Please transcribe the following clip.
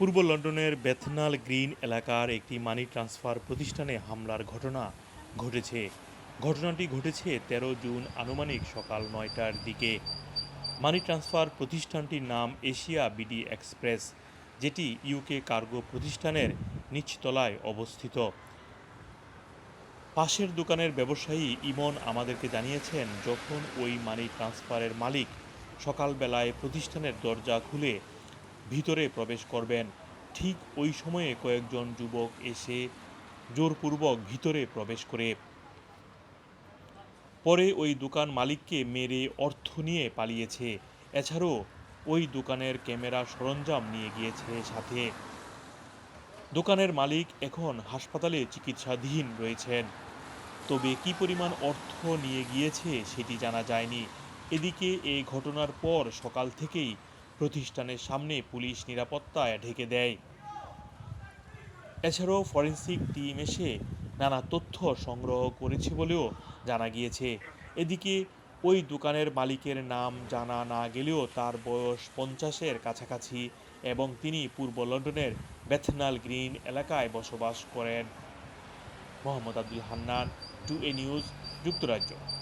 পূর্ব লন্ডনের Bethnal green এলাকার একটি মানি ট্রান্সফার প্রতিষ্ঠানে হামলার ঘটনা ঘটেছে। ঘটনাটি ঘটেছে তেরো জুন আনুমানিক সকাল নয়টার দিকে। মানি ট্রান্সফার প্রতিষ্ঠানটির নাম এশিয়া বিডি এক্সপ্রেস, যেটি ইউকে কার্গো প্রতিষ্ঠানের নিচতলায় অবস্থিত। পাশের দোকানের ব্যবসায়ী ইমন আমাদেরকে জানিয়েছেন, যখন ওই মানি ট্রান্সফারের মালিক সকালবেলায় প্রতিষ্ঠানের দরজা খুলে ভিতরে প্রবেশ করবেন। ঠিক ওই সময়ে কয়েকজন যুবক এসে জোরপূর্বক ভিতরে প্রবেশ করে। পরে ওই দোকান মালিককে মেরে অর্থ নিয়ে পালিয়েছে। এছাড়াও ওই দোকানের ক্যামেরা সরঞ্জাম নিয়ে গিয়েছে সাথে। দোকানের মালিক এখন হাসপাতালে চিকিৎসাধীন রয়েছেন। তবে কি পরিমাণ অর্থ নিয়ে গিয়েছে সেটি জানা যায়নি। এদিকে এই ঘটনার পর সকাল থেকেই প্রতিষ্ঠানের সামনে পুলিশ নিরাপত্তায় ঢেকে দেয়। এছাড়াও ফরেন্সিক টিম এসে নানা তথ্য সংগ্রহ করেছে বলেও জানা গিয়েছে। এদিকে, ওই দোকানের মালিকের নাম জানা না গেলেও তার বয়স পঞ্চাশের কাছাকাছি এবং তিনি পূর্ব লন্ডনের বেথনাল গ্রিন এলাকায় বসবাস করেন। Mohammad Abdul Hannan, two A news, যুক্তরাজ্য।